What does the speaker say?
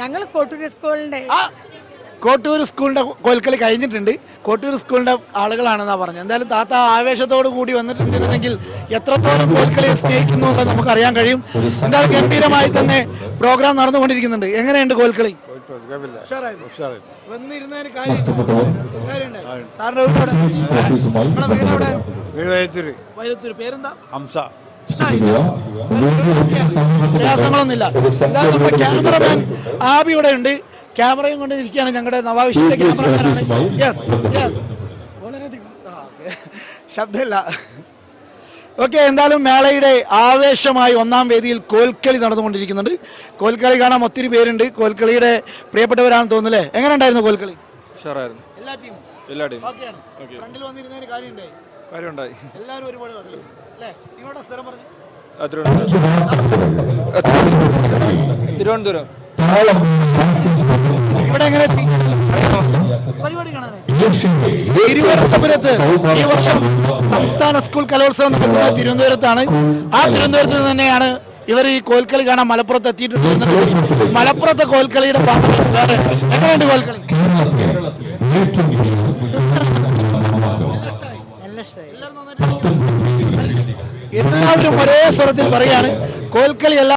ഞങ്ങൾ കോട്ടൂർ സ്കൂളിന്റെ ആ കോട്ടൂർ സ്കൂളിന്റെ കോൽക്കളി കഴിഞ്ഞിട്ടുണ്ട്. കോട്ടൂർ സ്കൂളിന്റെ ആളുകളാണെന്നാ പറഞ്ഞത്. എന്തായാലും താത്ത ആവേശത്തോടു കൂടി വന്നിട്ടുണ്ടെന്നുണ്ടെങ്കിൽ എത്രത്തോളം കോൽക്കളിയെ സ്നേഹിക്കുന്നു എന്നുള്ളത് നമുക്ക് അറിയാൻ കഴിയും. എന്തായാലും ഗംഭീരമായി തന്നെ പ്രോഗ്രാം നടന്നുകൊണ്ടിരിക്കുന്നുണ്ട്. എങ്ങനെയുണ്ട് കോൽക്കളി. വന്നിരുന്നതിന് കാര്യം? പേരെന്താ? ഹംസ. പ്രയാസങ്ങളൊന്നുമില്ല എന്തായാലും നമ്മുടെ ക്യാമറമാൻ ആബി ഇവിടെ ഉണ്ട്. ക്യാമറയും കൊണ്ട് ഇരിക്കുകയാണ് ഞങ്ങളുടെ നവാവിഷിന്റെ ക്യാമറമാനാണ് യെസ് യെസ് ശബ്ദമില്ല. ഓക്കെ എന്തായാലും മേളയുടെ ആവേശമായി ഒന്നാം വേദിയിൽ കോൽക്കളി നടന്നുകൊണ്ടിരിക്കുന്നുണ്ട്. കോൽക്കളി കാണാൻ ഒത്തിരി പേരുണ്ട്. കോൽക്കളിയുടെ പ്രിയപ്പെട്ടവരാണെന്ന് തോന്നുന്നു അല്ലേ? എങ്ങനെ ഉണ്ടായിരുന്നു കോൽക്കളി? എല്ലാ ടീമും? എല്ലാ ടീമും. ഫ്രണ്ടിൽ വന്നിരുന്നതിന് കാര്യമുണ്ടായി കാര്യമുണ്ടായി. എല്ലാവരും ഒരുപാട് തിരുവനന്തപുരം. ഇവിടെ എങ്ങനെ തിരുവനന്തപുരത്ത് ഈ വർഷം സംസ്ഥാന സ്കൂൾ കലോത്സവം നടക്കുന്നത് തിരുവനന്തപുരത്താണ്. ആ തിരുവനന്തപുരത്ത് തന്നെയാണ് ഇവർ ഈ കോൽക്കളി കാണാൻ മലപ്പുറത്ത് എത്തിയിട്ടുണ്ട് മലപ്പുറത്തെ കോൽക്കളിയുടെ പാട്ട് വേറെ എങ്ങനെയുണ്ട് കോൽക്കളി? എല്ലാവരും ഒരേ സ്വരത്തിൽ പറയാണ് കോൽക്കളി